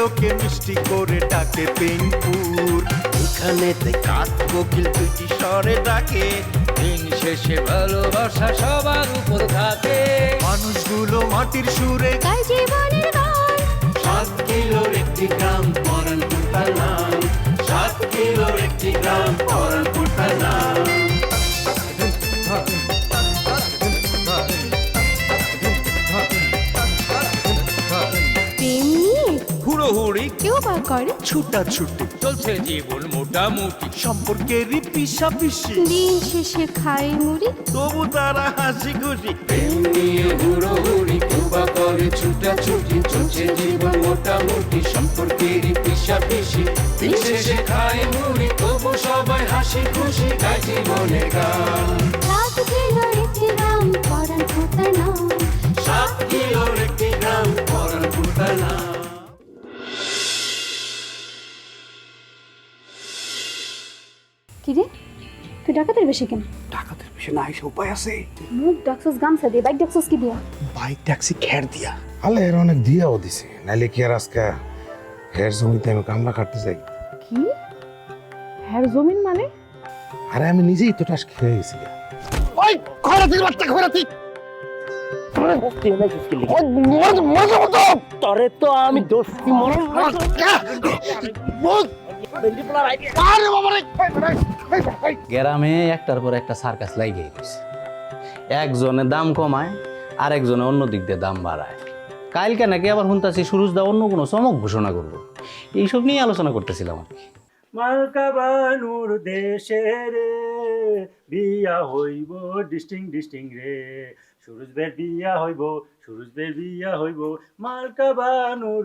লোকে মিষ্টি করে ডাকে পেনপুর এখানেতে কাক কোকিল তুই স্বরে ডাকে। দিন শেষে ভালোবাসা সবার উপর থাকে মানুষগুলো মাটির সুরে গায় জীবনের গান। সাত কিলোর একটি গ্রাম পরান তার নাম। সাত কিলোর একটি গ্রাম পরানপুর হুড়োহুড়ি কেউ বা করে? ছুটা ছুটি চলছে জীবন মোটামুটি। সম্পর্কেরই পিসা পিসি দিন শেষে খায় মুড়ি। তবু তারা হাসি খুশি। প্রেম নিয়ে হুড়োহুড়ি কেউবা করে? ছুটাছুটি চলছে জীবন মোটামুটি। সম্পর্কেরই পিসা পিসি দিন শেষে খায় মুড়ি তবু সবাই হাসি খুশি গায় জীবনের গান। রাত দিনের একটি নাম পরান ফুটার নাম সাত কিলোর তুই ডাকাতের বেশি কেন? টাকাদের পিছনে না এসে উপায় আছে। মুখ ডাকছস গামছা দিয়ে বাইক ডাকছস কি দিয়া? বাইক ট্যাক্সি খের দিয়া। আলে এর অনেক দিয়াও দিছে। নাইলে কি আর আজকে হের জমিতে আমি কামলা কাটতে যাই? কি? হ্যার জমিন মানে? আরে আমি নিজেই তো টাস খেয়ে গেছি ওই খয়রাতির বাচ্চা খয়রাতি তরে তো। আমি দোস্তি মরণ আরে বাবা রে। গ্রামে একটার পর একটা সার্কাস লাগিয়ে গেছে। একজনে দাম কমায় আর একজনে অন্য দিক দিয়ে দাম বাড়ায়। কালকে নাকি আবার শুনতাছি সুরুজদা অন্য কোনো চমক ঘোষণা করব এইসব নিয়ে আলোচনা করতেছিলাম আর কি। মালকাবানুর দেশে রে বিয়া হইব ডিস্টিং ডিস্টিং রে। সুরজ বের বিয়া হইব সুরজ বের বিয়া হইব মালকাবানুর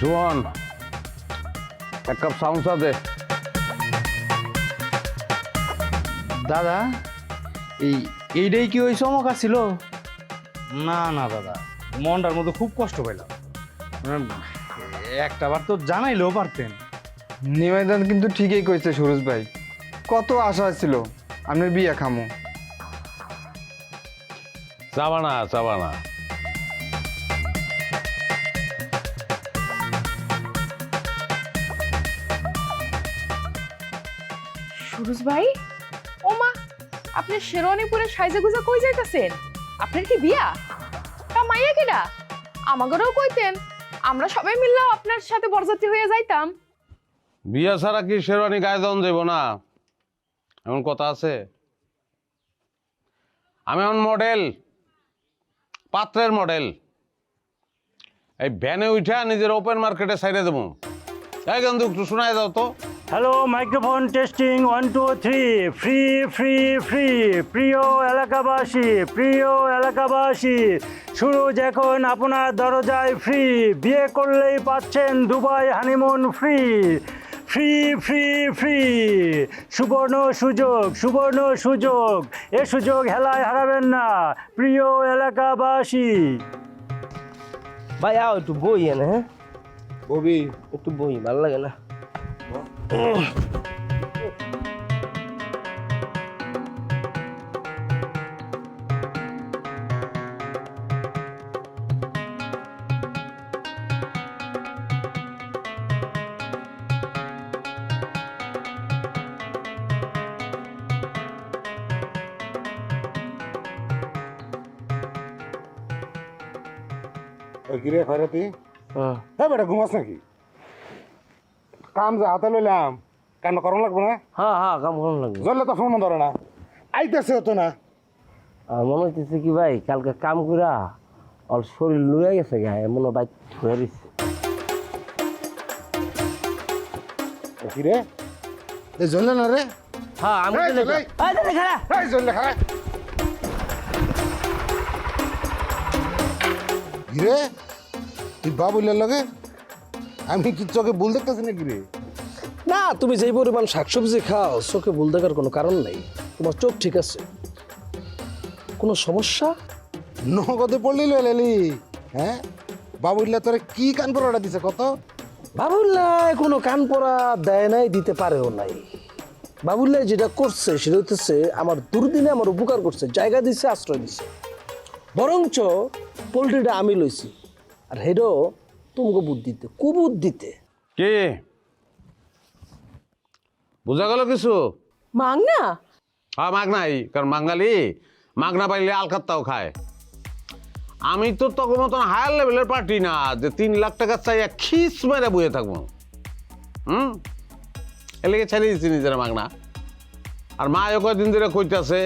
জোয়ান। এক কাপ সামসা দে দাদা এই এইটাই কি ওই চমক আছিল? না না দাদা মনটার মধ্যে খুব কষ্ট পাইলাম। মানে একটা বার তো জানাইলেও পারতেন। নিবেদন কিন্তু ঠিকই কইছে সুরজ ভাই। কত আশা ছিল আপনার বিয়া খামো। চাবানা চাবানা। সুরজ ভাই? ও মা আপনি শেরওয়ানি সাইজে গুজা কই যাইতাছেন? আপনার কি বিয়া? তা মাইয়া কিডা? আমাগরেও কইতেন, আমরা সবাই মিললেও আপনার সাথে বরযাত্রী হয়ে যাইতাম। বিয়া ছাড়া কি শেরওয়ানি গায়ে দেওয়া যাব না? এমন কথা আছে? আমি এমন মডেল পাত্রের মডেল এই ভ্যানে উঠা নিজের ওপেন মার্কেটে সাইডে দেবো। এই কিন্তু একটু শোনায় দাও তো। Hello microphone testing one two three three three three প্রিয় এলাকাবাসী প্রিয় এলাকাবাসী সুরজ এখন আপনার দরজায় ফ্রি বিয়ে করলেই পাচ্ছেন Dubai honeymoon free free free free সুবর্ণ সুযোগ সুবর্ণ সুযোগ এ সুযোগ হেলায় হারাবেন না প্রিয় এলাকাবাসী ভাই আও একটু বই এনে হ্যাঁ ববি একটু বই ভালো লাগে না ওই কিরে খয়রাতি হ্যাঁ বেটা ঘুমাস নাকি কাম যা হাতে লইলাম কাম করন লাগবো না? হ্যাঁ হ্যাঁ কাম ভালো লাগবে। জ্বললে তো ফোন ধরে না। আইতেছে তো না। মনে হচ্ছে কি ভাই কালকে কাম করা ওর শরীর লুয়ে গেছে গায়ে মনে বাইক ধুয়ে দিচ্ছে ওই কিরে এই জ্বললে না রে হ্যাঁ আমি জ্বললে খারাপ কিরে তুই বাবুলের লগে? আমি কি চোখে ভুল দেখতেছি না কিরে না তুমি যেই পরিমাণ শাকসবজি খাও চোখে ভুল দেখার কোনো কারণ নেই। তোমার চোখ ঠিক আছে। কোনো সমস্যা? নগদে পড়লি লইলি হ্যাঁ? বাবুল্লা তোরে কি কান পড়াটা দিছে কত? বাবুল্লাহ কোনো কান পড়া দেয় নাই দিতে পারেও নাই। বাবুল্লাহ যেটা করছে সেটা হচ্ছে আমার দুর্দিনে আমার উপকার করছে জায়গা দিছে আশ্রয় দিছে। বরঞ্চ পোলট্রিটা আমি লইছি। আর হেডো তোমাকে বুদ্ধিতে কুবুদ্ধিতে। কে? বোঝা গেল কিছু? মাংনা হ্যাঁ মাগনাই কারণ বাঙালি মাগনা পাইলে আলকাত্তাও খায়। আমি তো তখন মতন হায়ার লেভেলের পার্টি না যে তিন লাখ টাকা চাই খিস মেরে বয়ে থাকব। হুম? এলাকে ছেড়ে দিচ্ছি নিজের মাগনা। আর মায়ও কয়দিন ধরে কইতাছে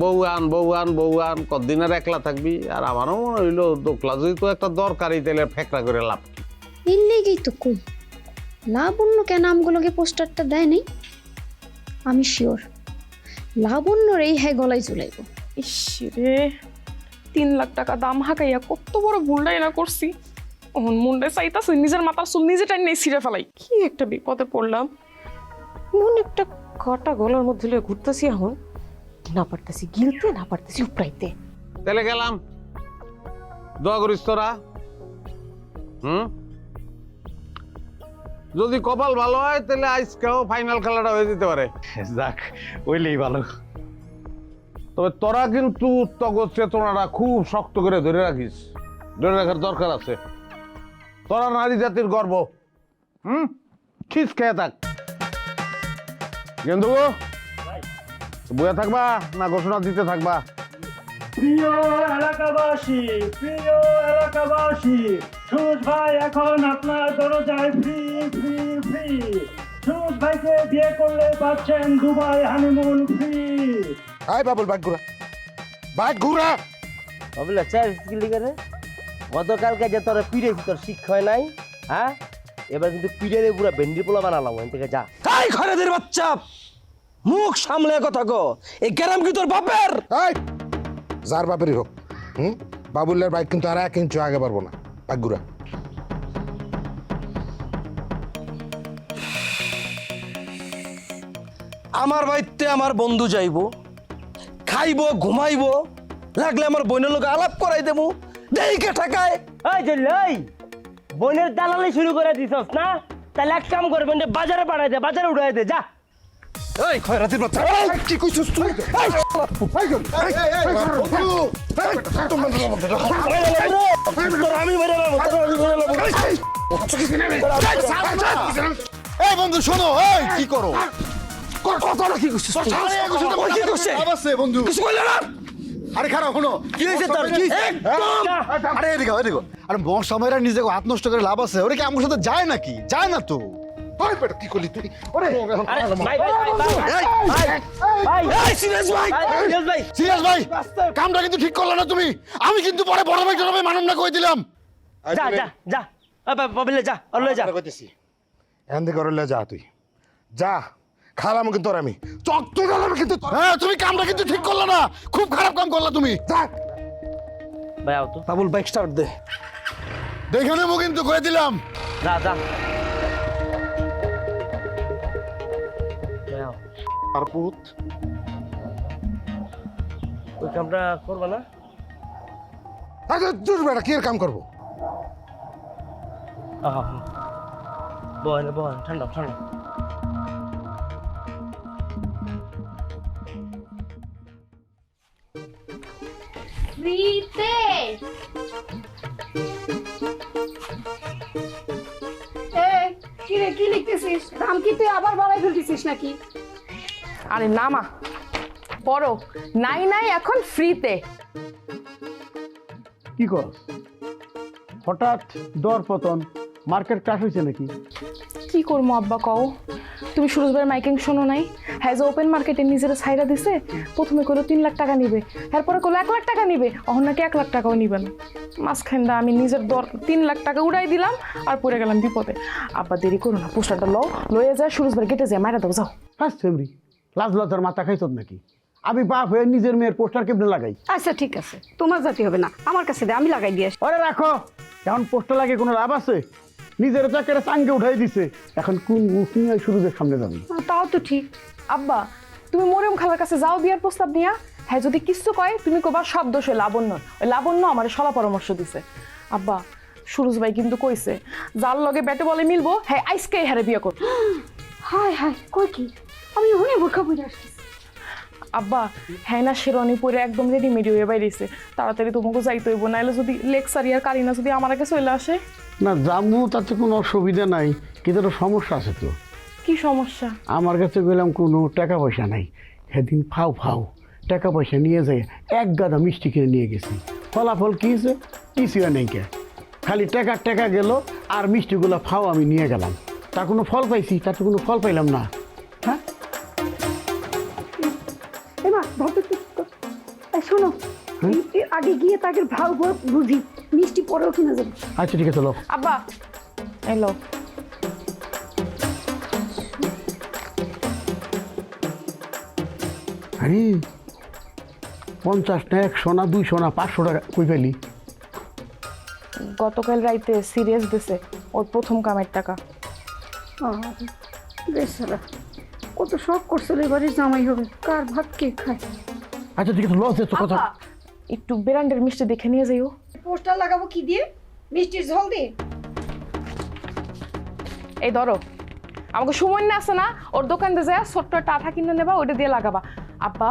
বউ আন বউ আন বউ আন কদিন আর একলা থাকবি? আর আমারও মনে হইল দোকলা যদি তো একটা দরকারি তেলে ফেকরা করে লাভ কি? লেগেই তো কম লাবণ্য কেন আমগুলোকে পোস্টারটা দেয় নাই? আমি শিওর। লাবণ্যর এই হ্যাঁ গলায় চুলাইব। ইস রে তিন লাখ টাকা দাম হাঁকাইয়া কত বড় ভুলটাই না করছি। ওহন মুন্ডে চাইতাছে নিজের মাথার চুল নিজে টাইম নেই ছিঁড়ে ফেলাই। কি একটা বিপদে পড়লাম। মন একটা কাটা গলার মধ্যে লয়ে ঘুরতেছি এখন। না পারতেছি গিলতে না পারতেছি উপরাইতে তাহলে গেলাম। দোয়া করিস তোরা। হুম? যদি কপাল ভালো হয় তাহলে আজকেও ফাইনাল খেলাটা হয়ে যেতে পারে। যাক ওইলেই ভালো। তবে তোরা কিন্তু তগর চেতনাটা খুব শক্ত করে ধরে রাখিস। ধরে রাখার দরকার আছে। তোরা নারী জাতির গর্ব। হুম? খিস খেয়ে থাক। গেন্দু বয়ে থাকবা না ঘোষণা দিতে থাকবা? প্রিয় এলাকাবাসী প্রিয় এলাকাবাসী সুজ ভাই এখন আপনার দরজায় ফ্রি ফ্রি ফ্রি। সুজ ভাইকে বিয়ে করলে পাচ্ছেন দুবাই হানিমুন ফ্রি। আয় বাবুল বাইক ঘুরা বাইক ঘুরা চাই কিলি করে গতকালকে যে তোর পিড়ে তোর শিক্ষা হয় নাই হ্যাঁ? এবার কিন্তু পিড়ে দিয়ে পুরো ভেন্ডি পোলা বানালাম ওখান থেকে যা। খয়রাতির বাচ্চা! মুখ সামলে কথা কো। এই গ্রাম কি তোর বাপের? এই যার বাপেরই হোক হুম? বাবুলের বাইক কিন্তু আর এক ইঞ্চু আগে পারব না। ঘুরা। আমার বাড়িতে আমার বন্ধু যাইব খাইব ঘুমাইব লাগলে আমার বোনের লোক আলাপ করাই দেবো। দেইকে ঠাকায়? এই জল্লাই বোনের দালালি শুরু করে দিছস না? তাহলে এক কাম করবেন যে বাজারে পাঠাই দে বাজারে উঠাই দে যা। এই খয়রাতির বাচ্চা কি কইছিস তুই এই, বন্ধু, আমি এই শোনো এই কি করো কথাটা কি করছিস কি করছে বন্ধু কিছু কইলে না আরে খারাপ শোনো কি হয়েছে তোর কি একদম আরে এদিকে এদিকে আরে বংশ নিজেকে হাত নষ্ট করে লাভ আছে ওরা কি আমার সাথে যায় নাকি যায় না তো ওই বেটা কি করলি তুই? ওরে আরে ভাই ভাই ভাই ভাই ভাই ভাই সিরিয়াস ভাই ভাই ভাই। ভাই সিরিয়াস ভাই। কামটা কিন্তু ঠিক করলে না তুমি। আমি কিন্তু পরে বড় ভাই জড়াবে মানব না কই দিলাম। যা যা যা। বাবিলে যা আর লয়ে যা। কইতেছি। এখান থেকে লয়ে যা তুই। যা খালাম কিন্তু তোর আমি। চক তুই গেলাম কিন্তু তোর। হ্যাঁ তুমি কামটা কিন্তু ঠিক করলে না। খুব খারাপ কাম করলা তুমি। যা। ভাই আও তো। বাবুল বাইক স্টার্ট দে। দেখে নেব কিন্তু কয়ে দিলাম। যা যা। আর ওই কামটা করবা না? বেটা কি কাম করব? আহা বয় বয় ঠান্ডা ঠান্ডা। কি রে কি লিখতেছিস? দাম কি তুই আবার বাড়াই ফেলতেছিস নাকি? আরে না মা। পড়ো। নাই নাই এখন ফ্রিতে কি কর হঠাৎ দর পতন মার্কেট ক্রাশ হয়েছে নাকি? কি করব আব্বা কও? তুমি সুরজ ভাইয়ের মাইকিং শোনো নাই? হ্যাজ ওপেন মার্কেটে নিজেরা সাইডা দিছে প্রথমে করল তিন লাখ টাকা নিবে এরপরে করল এক লাখ টাকা নিবে অহন নাকি এক লাখ টাকাও নিবে না। মাঝখান দা আমি নিজের দর তিন লাখ টাকা উড়াই দিলাম আর পড়ে গেলাম বিপদে। আব্বা দেরি করো না পোস্টারটা লও লয়ে যায় সুরজ ভাই গেটে যায় মায়েরা দাও যাও। ফার্স্ট ফেব্রি লাজ লজ্জার মাথা খাইছত নাকি? আমি বাপ হয়ে নিজের মেয়ের পোস্টার কেমনে লাগাই? আচ্ছা ঠিক আছে। তোমার জাতি হবে না আমার কাছে দে আমি লাগাই দিয়ে আসি। আরে রাখো এখন পোস্টার লাগে কোনো লাভ আছে? নিজের চাকরি চাঙ্গে উঠাই দিছে। এখন কোন মুখ নিয়ে সুরজের সামনে যাবি? আহ, তাও তো ঠিক। আব্বা তুমি মরিয়ম খালার কাছে যাও বিয়ার প্রস্তাব নিয়া। হ্যাঁ যদি কিছু কয় তুমি কবা সব দোষ ওই লাবণ্য। ওই লাবণ্য আমার সলা পরামর্শ দিছে। আব্বা সুরজ ভাই কিন্তু কইছে যার লগে ব্যাটে বলে মিলবো হ্যাঁ আইসকেই হারে বিয়ে করব। হাই হাই কই কি? আমি ওখানে বোরখা পরে আসছি। আব্বা হ্যাঁ না শেরওয়ানি পরে একদম রেডিমেড হয়ে বাইরেছে তাড়াতাড়ি তোমাকে যাইতে হইব নাহলে যদি লেকচারি আর কারিনা যদি আমার কাছে চলে আসে? না জামু তাতে কোনো অসুবিধা নাই কিন্তু একটা সমস্যা আছে তো। কি সমস্যা? আমার কাছে গেলাম কোনো টাকা পয়সা নাই। সেদিন ফাও ফাও টাকা পয়সা নিয়ে যাই এক গাদা মিষ্টি কিনে নিয়ে গেছি। ফলাফল কী হয়েছে? কিছুই নেই কে। খালি টাকা টাকা গেল আর মিষ্টিগুলো ফাও আমি নিয়ে গেলাম। তার কোনো ফল পাইছি? তাতে কোনো ফল পাইলাম না। হ্যাঁ? শোনো। এই আগে গিয়ে তাকে ভাব বুঝি। মিষ্টি পরেও কিনা যাবে আচ্ছা ঠিক আছে চলো আব্বা। এলো আরে পঞ্চাশ না একশো না দুইশো না পাঁচশো টাকা কই পেলি গতকাল রাইতে সিরিয়াস দিছে ওর প্রথম কামের টাকা। বেচারা কত শখ করছিল এবারে জামাই হবে। কার ভাত কে খায়? আচ্ছা ঠিক আছে লস তো কথা। একটু বেরান্ডের মিষ্টি দেখে নিয়ে যাইও। পোস্টার লাগাবো কি দিয়ে? মিষ্টির ঝোল দিয়ে? এই ধরো আমাকে সময় না আছে না? ওর দোকান দিয়ে যায় ছোট্ট একটা আঠা কিনে নেবা ওটা দিয়ে লাগাবা। আব্বা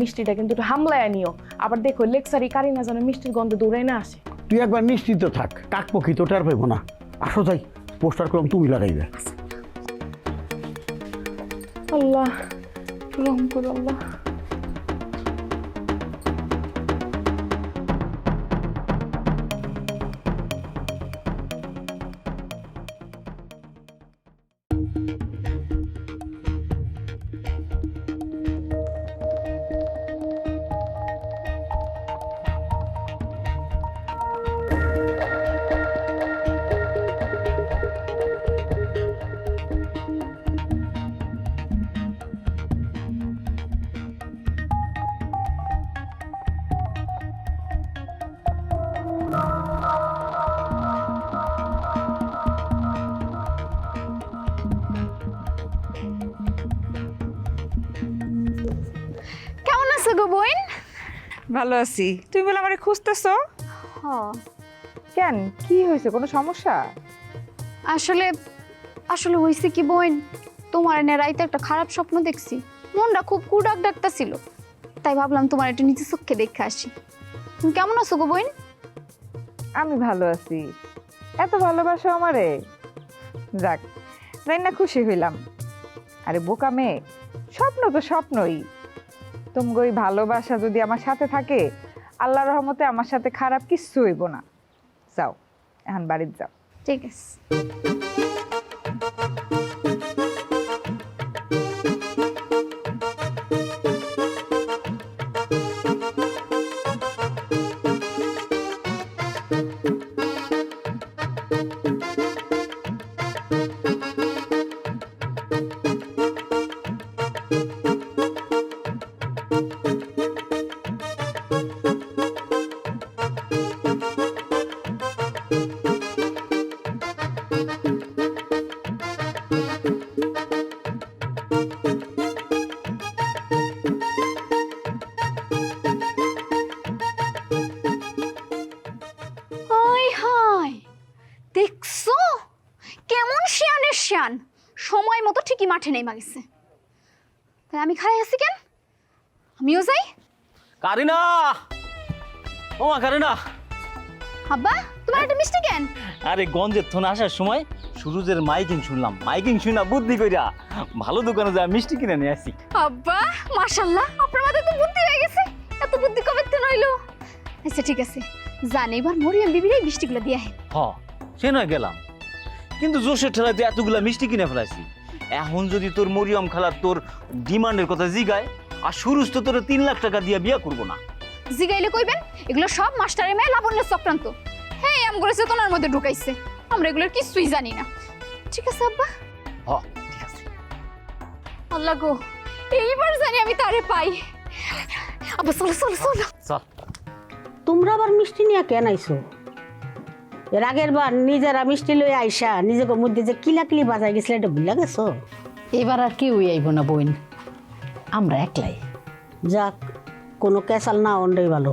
মিষ্টিটা কিন্তু একটু হামলায় নিও আবার দেখো লেকচারি কারি না যেন মিষ্টির গন্ধে দৌড়াই না আসে। তুই একবার নিশ্চিত থাক কাক পক্ষী তো টের পাইব না। আসো যাই পোস্টার করলাম তুমি লাগাইবে। আল্লাহ রহম করো আল্লাহ ভালো আছি। তুমি বলে আমারে খুঁজতেছো? হ কেন? কি হয়েছে? কোনো সমস্যা? আসলে আসলে হয়েছে কি বোন তোমার এনে রাইতে একটা খারাপ স্বপ্ন দেখছি। মনটা খুব কুডাক ডাকটা ছিল। তাই ভাবলাম তোমার একটু নিচে চোখে দেখে আসি। তুমি কেমন আছো গো বোন আমি ভালো আছি। এত ভালোবাসো আমারে? যাক যাই না খুশি হইলাম। আরে বোকা মেয়ে স্বপ্ন তো স্বপ্নই। তুমি ওই ভালোবাসা যদি আমার সাথে থাকে আল্লাহ রহমতে আমার সাথে খারাপ কিচ্ছু হইব না। যাও, এখন বাড়িতে যাও। ঠিক আছে। শিয়ানের সময় মতো ঠিকই মাঠে নেই গেছে তাহলে আমি খাই আছি কেন? আমিও যাই? কারিনা! ও মা কারিনা! আব্বা তোমার একটা মিষ্টি কেন? আরে গঞ্জের থন আসার সময় সুরুজের মাইকিং শুনলাম। মাইকিং শুনা বুদ্ধি কইরা ভালো দোকানে যা মিষ্টি কিনে নিয়ে আসি। আব্বা মাশাল্লাহ আপনার মাথায় তো বুদ্ধি হয়ে গেছে। এত বুদ্ধি কবে থেকে রইল? আচ্ছা ঠিক আছে। জান এবার মরিয়াম বিবির মিষ্টিগুলো দিয়ে আহে হ সে নয় গেলাম। কিন্তু জোশের ঠেলাতে এতগুলা মিষ্টি কিনে ফেলাইছি। এখন যদি তোর মরিয়ম খালার তোর ডিমান্ডের কথা জিগায় আর সুরুজ তো তোর তিন লাখ টাকা দিয়ে বিয়া করব না। জিগাইলে কইবেন? এগুলো সব মাস্টারের মেয়ে লাবণ্যের চক্রান্ত। হ্যাঁ আম করে চেতনার মধ্যে ঢুকাইছে। আমরা এগুলোর কিছুই জানি না। ঠিক আছে আব্বা? হ ঠিক আছে। আল্লাহ গো এইবার জানি আমি তারে পাই। আব্বা চলো চলো চলো। চল। তোমরা আবার মিষ্টি নিয়ে কেন আইছো? এর আগের বার নিজেরা মিষ্টি লই আইসা নিজেকে মধ্যে যে কিলাকিলি বাজাই গেছিলে এটা ভুলে গেছো? এবার আর কেউই আইব না বোন। আমরা একলাই। যাক কোনো ক্যাসাল না অন্ডই ভালো।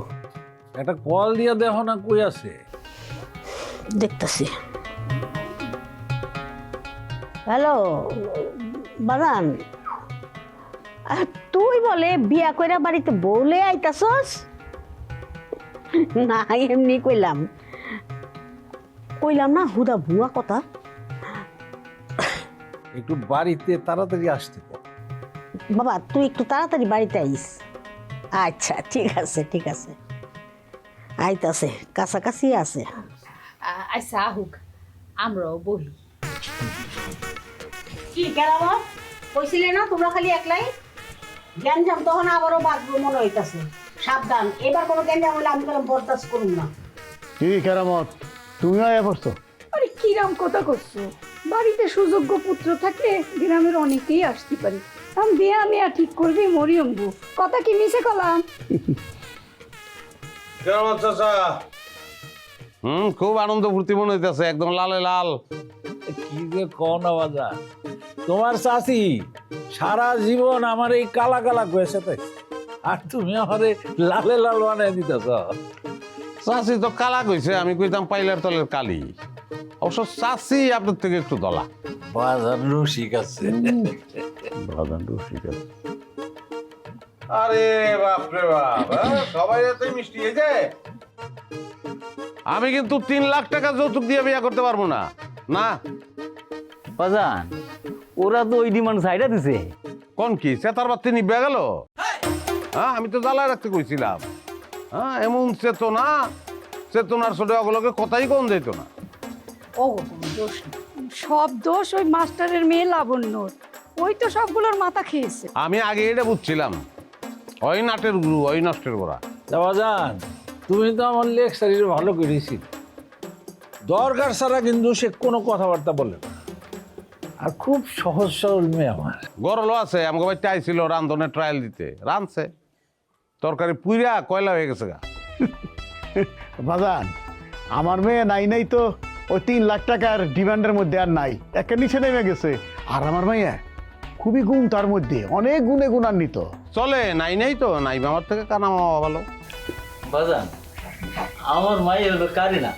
একটা কল দিয়ে দেখো না কই আছে। দেখতেছি। হ্যালো বাগান আর তুই বলে বিয়া কইরা বাড়িতে বলে আইতাছস? না এমনি কইলাম। কইলাম না হুদা ভুয়া কথা। একটু বাড়িতে তাড়াতাড়ি আসতে বাবা তুই একটু তাড়াতাড়ি বাড়িতে আইস। আচ্ছা ঠিক আছে ঠিক আছে। আইতাছে কাছাকাছি আছে। আচ্ছা আহুক। আমরাও বহি। কি কেরামত কইছিলে না তোমরা খালি একলাই? গ্যাঞ্জাম তখন আবারও বাঁচবো মনে হইতাছে। সাবধান এবার কোনো গ্যাঞ্জাম হলে আমি কেরম বরদাস্ত করুন না। কি কেরামত? তুমিও আয়া পড়ছো? আরে কিরাম কথা করছ? বাড়িতে সুযোগ্য পুত্র থাকে গ্রামের অনেকেই আসতে পারি। আমি বিয়া মিয়া ঠিক করবি মরিয়ম্বু কথা কি মিশে কলাম? কেমন চাচা? হুম খুব আনন্দ ফুর্তি মনে হইতেছে একদম লালে লাল। কি যে কও না বাজা তোমার চাচি সারা জীবন আমার এই কালা কালা কয়েছে তাই। আর তুমি আমারে লালে লাল বানাই দিতেছ। চাষি তো কালা কইছে আমি কইতাম পাইলার তলের কালি। অবশ্য চাষি আপনার থেকে একটু দলা। বাজার রসিক আছে। বাজার রসিক আছে। আরে বাপ রে বাপ হ্যাঁ? সবাই এত মিষ্টি হয়েছে আমি কিন্তু তিন লাখ টাকা যৌতুক দিয়ে বিয়ে করতে পারব না। না। বাজান ওরা তো ওই ডিমান্ড সাইডা দিছে। কোন কি? সে তার বাত্তি নিবে গেল? হ্যাঁ আমি তো জ্বালায় রাখতে কইছিলাম। হ্যাঁ এমন চেতনা চেতনার ছোট ওগুলোকে কথাই কম যেত না। ও দোষ সব দোষ ওই মাস্টারের মেয়ে লাবণ্যর। ওই তো সবগুলোর মাথা খেয়েছে। আমি আগে এটা বুঝছিলাম। ওই নাটের গুরু ওই নষ্টের গোড়া। বাজান তুমি তো আমার লেকচারির ভালো করেছি। দরকার ছাড়া কিন্তু সে কোনো কথাবার্তা বলে না। আর খুব সহজ সরল মেয়ে আমার। গরলও আছে আমাকে বাড়িতে আইছিল রান্ধনের ট্রায়াল দিতে। রাঁধছে। তরকারি পুইরা কয়লা হয়ে গেছে গা। বাজান আমার মেয়ে নাই নাই তো ওই তিন লাখ টাকার ডিমান্ডের মধ্যে আর নাই। একটা নিচে নেমে গেছে। আর আমার মেয়ে খুবই গুণ তার মধ্যে অনেক গুণে গুণান্বিত। চলে নাই নাই তো নাই আমার থেকে কানা মামা ভালো। বাজান আমার মাই হলো কারিনা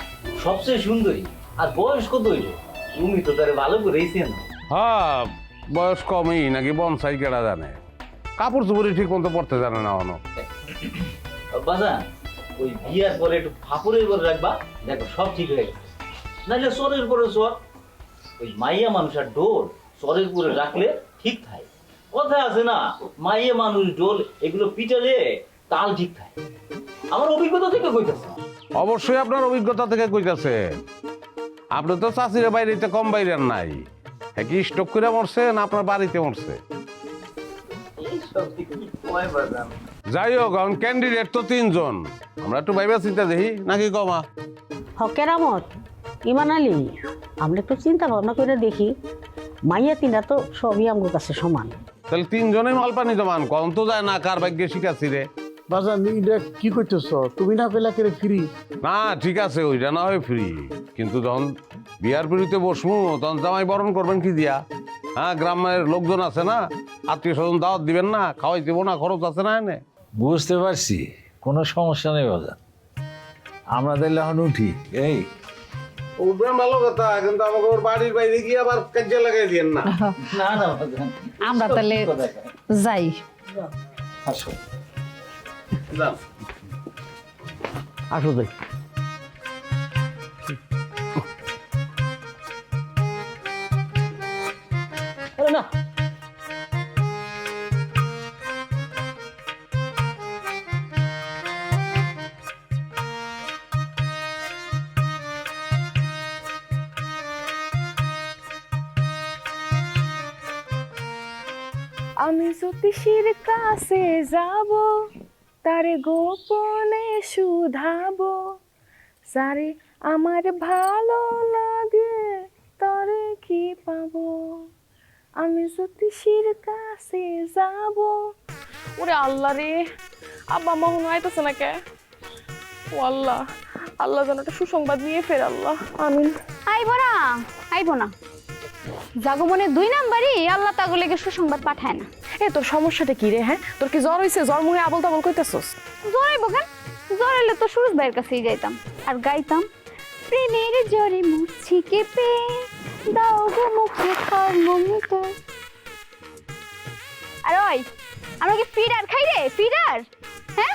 সবচেয়ে সুন্দরী। আর বয়স কত হইল? তুমি তো তারে ভালো করেই চেনো। হ্যাঁ বয়স কমই নাকি বনসাই কেডা জানে। কাপড় চুপড়ি ঠিক মতো পড়তে জানে না অন। বাজান ওই বিয়ার পরে একটু ফাপড়ের পরে রাখবা দেখো সব ঠিক হয়ে গেছে। নাহলে সরের পরে সর ওই মাইয়া মানুষের ডোর সরের পরে রাখলে ঠিক থাকে। কথা আছে না মাইয়া মানুষ ডোল এগুলো পিটালে তাল ঠিক থাকে। আমার অভিজ্ঞতা থেকে কইতেছে। অবশ্যই আপনার অভিজ্ঞতা থেকে কইতাছে। আপনি তো চাষির বাইরেতে কম বাইরের নাই। হ্যাঁ কি স্টক করে মরছে না আপনার বাড়িতে মরছে। যাই হোক ক্যান্ডিডেট তো তিনজন। আমরা একটু ভাইবা চিন্তা দেখি নাকি কমা হকের কেরামত ইমান আলী আমরা একটু চিন্তা ভাবনা করে দেখি মাইয়া তিনটা তো সবই আমার কাছে সমান। তাহলে তিনজনে মাল পানি জমান কম তো যায় না কার ভাগ্যে শিখাচ্ছি রে বাজান এটা কি করতেছ? তুমি না পেলা করে ফিরি না ঠিক আছে ওইটা না হয় ফ্রি কিন্তু যখন বিয়ার পিড়িতে বসবো তখন জামাই বরণ করবেন কি দিয়া? হ্যাঁ গ্রামের লোকজন আছে না আত্মীয় স্বজন দাওয়াত দিবেন না খাওয়াই দেবো না খরচ আছে না এনে? বুঝতে পারছি কোনো সমস্যা নেই বাজান আমরা তাহলে এখন উঠি এই। উঠবেন ভালো কথা কিন্তু আমাকে ওর বাড়ির বাইরে গিয়ে আবার কাজে লাগাই দিয়েন না। না না আমরা তাহলে যাই। আসো। যান। আসো যাই আরে না আমি জ্যোতিষীর কাছে যাব। তারে গোপনে শুধাবো। সারে আমার ভালো লাগে, তরে কি পাবো? আমি জ্যোতিষীর কাছে যাব। ওরে আল্লাহ রে, আব্বা মনে আইতেছে না কে ও আল্লাহ আল্লাহ যেন একটা সুসংবাদ নিয়ে ফের আল্লাহ, আমিন। আইব না আইব না। জাগমনে দুই নাম্বারই আল্লাহ তাগুলেকে সুসংবাদ পাঠায় না। এ, তোর সমস্যাটা কি রে হ্যাঁ? তোর কি জ্বর হয়েছে জ্বর মুহে আবল তাবল কইতেছস? জ্বর আইব কেন? জ্বর এলে তো সুরজ ভাইয়ের কাছেই যাইতাম। আর গাইতাম, প্রেমের জ্বরে মুছি কেঁপে, দাও গো মুখে খর মমতা আর ওই, আমরা কি ফিডার খাই রে? ফিডার? হ্যাঁ?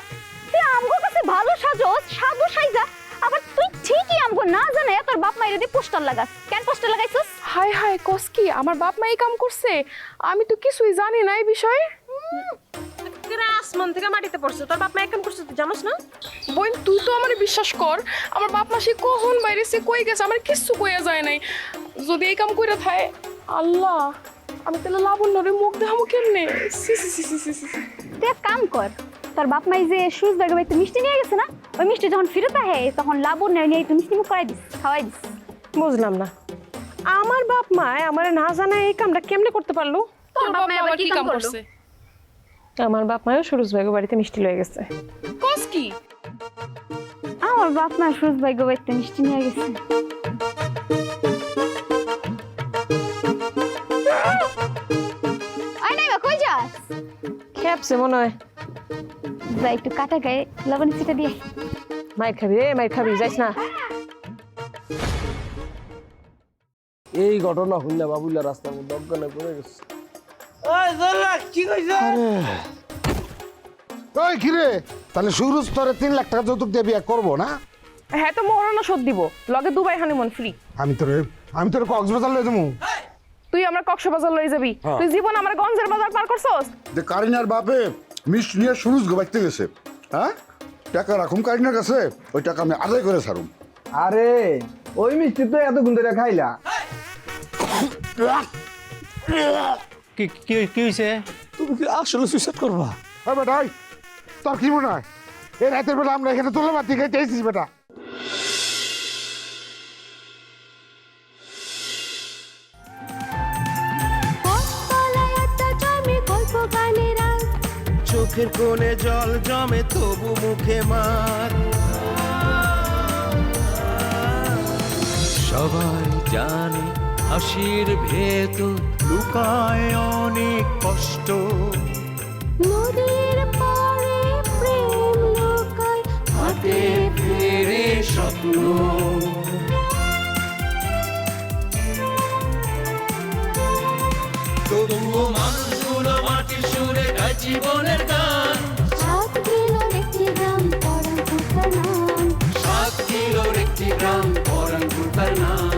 তুই আমগো কাছে ভালো সাজস, সাধু সাইজা, আবার তুই ঠিকই আমগো না জানে তোর বাপ মায়ের দিয়ে পোস্টার লাগাস। কেন পোস্টার লাগাইছস? হাই হাই কস কি? আমার বাপ মা এই কাম করছে? আমি তো কিছুই জানি না এই বিষয়ে। আসমান থেকে মাটিতে পড়ছে। তোর বাপ মা একদম করছে তুই জানোস না? বোন তুই তো আমার বিশ্বাস কর আমার বাপ মা সে কখন বাইরে সে কই গেছে আমার কিচ্ছু কইয়া যায় নাই। যদি এই কাম কইরা থাকে আল্লাহ আমি তাহলে লাবণ্যরে মুখ দেখামো কেমনে? সি সি সি সি সি সি সি। তুই এক কাম কর তোর বাপ মাই যে সুজ ব্যাগে বাইতে মিষ্টি নিয়ে গেছে না ওই মিষ্টি যখন ফিরত আহে তখন লাবণ্য নিয়ে তুই মিষ্টি মুখ করাই দিস খাওয়াই দিস। বুঝলাম না। আমার বাপ মা আমার না জানা এই কামটা কেমনে করতে পারল? তোর বাপ মা আবার কি কাম করছে? আমার বাপ মাও সুরজ ভাইগো বাড়িতে মিষ্টি লয়ে গেছে। কস কি? আমার বাপ মা সুজ ব্যাগে বাইতে মিষ্টি নিয়ে গেছে। আয় নাই কই যাস? খেপছে মনে হয়। যা একটু কাটা গায়ে লবণ চিটা দিয়ে মায়ের খাবি রে মায়ের খাবি যাইস না। এই ঘটনা হইলে বাবুলা রাস্তার মধ্যে অজ্ঞানে পড়ে গেছে। কি কইছ? ওই কিরে তাহলে সুরজ তোরে তিন লাখ টাকা যৌতুক দিয়ে বিয়ে করব না? হ্যাঁ তো মরণও শোধ দিব। লগে দুবাই হানিমুন ফ্রি আমি তোরে আমি তোরে কক্সবাজার লয়ে যাব। তুই আমরা কক্সবাজার লই যাবি। তুই জীবন আমার গঞ্জের বাজার পার করছস? যে কারিনার বাপে মিষ্টি নিয়ে সুরজ গোবাইতে গেছে হ্যাঁ? টাকা রাখুন কারিনার কাছে ওই টাকা আমি আদায় করে ছাড়ুম। আরে ওই মিষ্টি তো এতক্ষণ ধরে খাইলা। কি কি কি হয়েছে তুমি কি আসলে সুইসাইড করবা? হ্যাঁ বেটা তোর কি মনে হয়? এই রাতের বেলা আমরা এখানে তোলা বাতি খাইতে এসেছিস বেটা। চোখের কোণে জল জমে তবু মুখে মার। সবাই জানে হাসির ভেত লুকায় অনেক কষ্ট। নদীর পাড়ে প্রেম লোকায় হাতে ফেরে স্বপ্ন। তবুও মানুষগুলো মাটির সুরে জীবনের গান। সাত কিলোর একটি গ্রাম পরাণ নাম। সাত কিলোর একটি গ্রাম পরাণ নাম।